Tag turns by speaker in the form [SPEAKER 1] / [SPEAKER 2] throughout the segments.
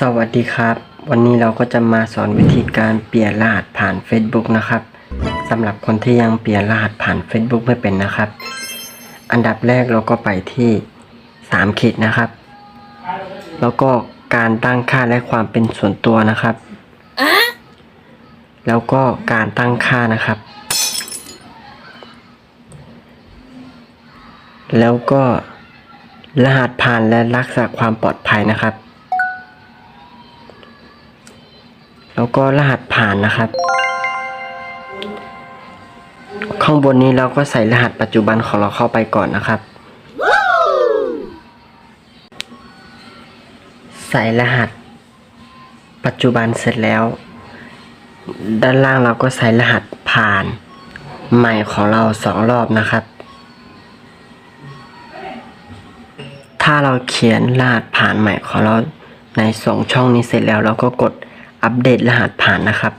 [SPEAKER 1] สวัสดีครับ วันนี้เราก็จะมาสอนวิธีการเปลี่ยนรหัสผ่าน Facebook นะครับสำหรับคนที่ยังเปลี่ยนรหัสผ่าน Facebook ไม่เป็นนะครับ อันดับแรกเราก็ไปที่3ขีดนะครับ แล้วก็การตั้งค่าและความเป็นส่วนตัวนะครับ แล้วก็การตั้งค่านะครับ แล้วก็รหัสผ่านและรักษาความปลอดภัยนะครับ แล้วก็รหัสผ่านนะครับ ข้างบนนี้เราก็ใส่รหัสปัจจุบันของเราเข้าไปก่อนนะครับ ใส่รหัส ปัจจุบันเสร็จแล้ว ด้านล่างเราก็ใส่รหัสผ่าน ใหม่ของเราสองรอบนะครับ ถ้าเราเขียนรหัสผ่านใหม่ของเราในสองช่องนี้เสร็จแล้วเราก็กด อัปเดตรหัสผ่านนะครับ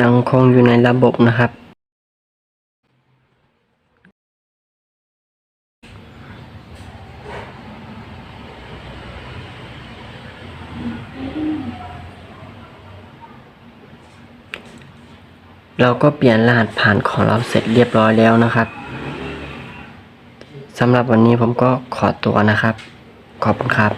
[SPEAKER 1] ยังคงอยู่ในระบบนะครับ เราก็เปลี่ยนรหัสผ่านของเราเสร็จเรียบร้อยแล้วนะครับสำหรับวันนี้ผมก็ขอตัวนะครับ ขอบคุณครับ